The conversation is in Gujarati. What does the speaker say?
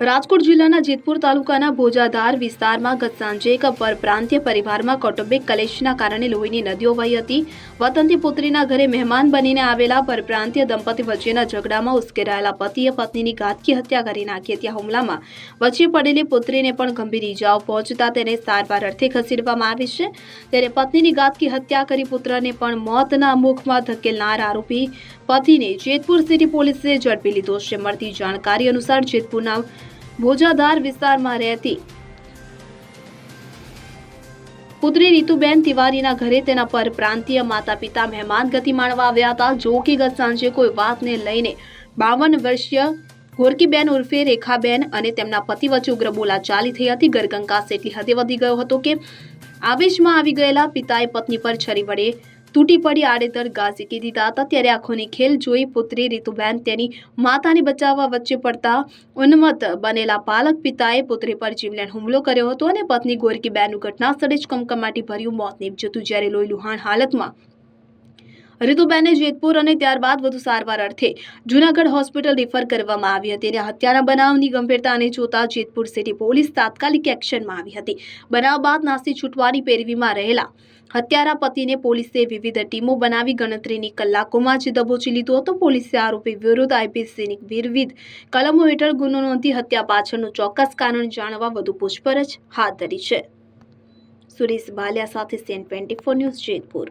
રાજકોટ જિલ્લાના જેતપુર તાલુકાના ભોજાધાર વિસ્તારમાં ગત સાંજે એક પરપ્રાંતીય પરિવારમાં કૌટુંબિક કલેશના કારણે લોહીની નદીઓ વહી હતી. વતનથી પુત્રીના ઘરે મહેમાન બનીને આવેલા પરપ્રાંતીય દંપતી વચ્ચેના ઝઘડામાં ઉશ્કેરાયેલા પતિએ પત્નીની ઘાતકી હત્યા કરી નાખી હતી. હુમલામાં વચ્ચે પડેલી પુત્રીને પણ ગંભીર ઇજાઓ પહોંચતા તેને સારવાર અર્થે ખસેડવામાં આવી છે. ત્યારે પત્નીની ઘાતકી હત્યા કરી પુત્રને પણ મોતના મુખમાં ધકેલનાર આરોપી પતિને જેતપુર સિટી પોલીસે ઝડપી લીધો છે. મળતી જાણકારી અનુસાર જેતપુરના ભોજાધાર વિસ્તારમાં રહેતી. પુત્રી રીતુબેન તિવારીના ઘરે તેના પર પ્રાંતીય માતા પિતા મહેમાન ગતિ માણવા આવ્યા હતા. જો કે ગત સાંજે કોઈ વાતને લઈને બાવન વર્ષીય ગોરકીબેન ઉર્ફે રેખાબેન અને તેમના પતિ વચ્ચે ઉગ્ર બોલાચાલી થઈ હતી. ગરગંકાસ એટલી હદે વધી ગયો હતો કે આવેશમાં આવી ગયેલા પિતાએ પત્ની પર છરી વડે તૂટી પડી આડેતર ઘા કે દીધા હતા ત્યારે આંખોની ખેલ જોઈ પુત્રી રીતુબેન તેની માતાને બચાવવા વચ્ચે પડતા ઉન્મત બનેલા પાલક પિતાએ પુત્રી પર જીવલેણ હુમલો કર્યો હતો અને પત્ની ગોરકીબેનનું ઘટના સ્થળે જ કમકમાટી ભર્યું મોત નીપજ્યું હતું. જ્યારે લોહી લુહાણ હાલતમાં રીતુબેનને જેતપુર અને ત્યારબાદ વધુ સારવાર અર્થે જૂનાગઢ હોસ્પિટલ રિફર કરવામાં આવી હતી અને હત્યાના બનાવની ગંભીરતાને જોતા જેતપુર સિટી પોલીસ તાત્કાલિક એક્શનમાં આવી હતી. બનાવ બાદ નાસી છૂટવાની પેરવીમાં રહેલા હત્યારા પતિને પોલીસે વિવિધ ટીમો બનાવી ગણતરીની કલાકોમાં જ દબોચી લીધો હતો. પોલીસે આરોપી વિરુદ્ધ આઈપીસીની વિવિધ કલમો હેઠળ ગુનો નોંધી હત્યા પાછળનું ચોક્કસ કારણ જાણવા વધુ પૂછપરછ હાથ ધરી છે. સુરેશ ભાલિયા સાથે C N twenty four news Jetpur.